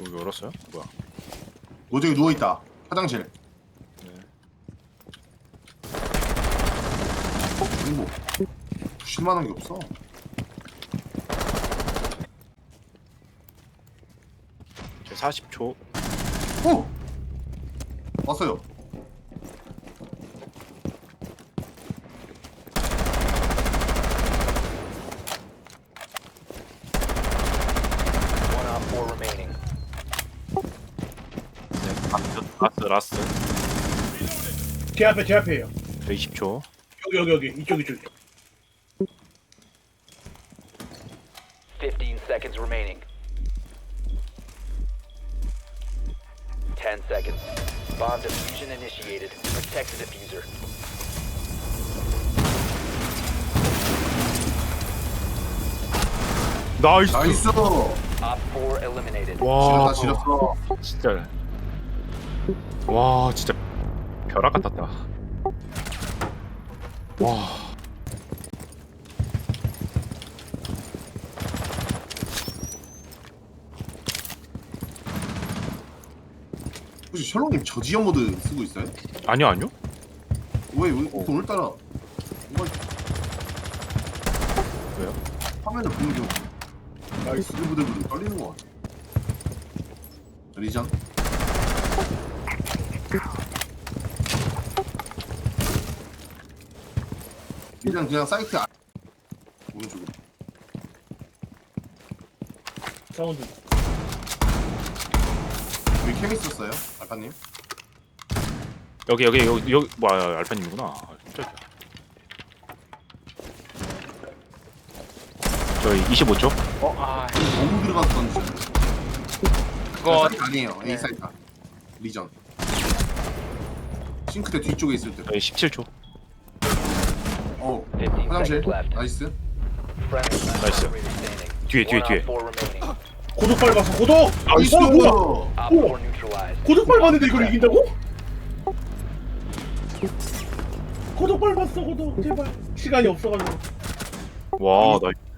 여기 열었어요? 뭐야? 노적이 누워있다 화장실 네. 어? 뭐 쉴만한 게 없어 저 40초. 어! 왔어요 One op four remaining. 네. 라스트, 라스트. 제 앞에 제 앞에요. 저 20초. 여기 여기 여기 이쪽 이쪽. 15 seconds remaining. 10 seconds. Bomb diffusion initiated. Protect the diffuser. 나이스! 나이스 Op 4 eliminated. 와, 지렸다 지렸어 진짜. 와, 진짜 벼락 같았다. 와. 혹시 셜록님 저지연 모드 쓰고 있어요? 아니요, 아니요. 왜 왜- 오늘따라 뭔가 왜요? 화면을 보는 게 나이스. 부들부들 떨리는 것 같아 리전 리전 그냥 사이트 아... 오른쪽에 사운드. 여기 캠 있었어요? 알파님? 여기, 여기, 여기, 여기, 뭐야, 알파님이구나. 아, 깜짝이야. 저희 25초? 어? 아 너무 들어가서 던지 그거, 사이트 아니에요 A 사이트 리전 싱크대 뒤쪽에 있을 때 저희 17초. 어 15 화장실 seconds left. 나이스 Nice. standing. 뒤에, 뒤에, 뒤에. op 4 remaining. 고독 밟았어 고독. 나이스 어 뭐야? Op 4 neutralized. 고독 밟았는데 이걸 이긴다고? 고독 밟았어 고독 제발 시간이 없어가지고. 와, 나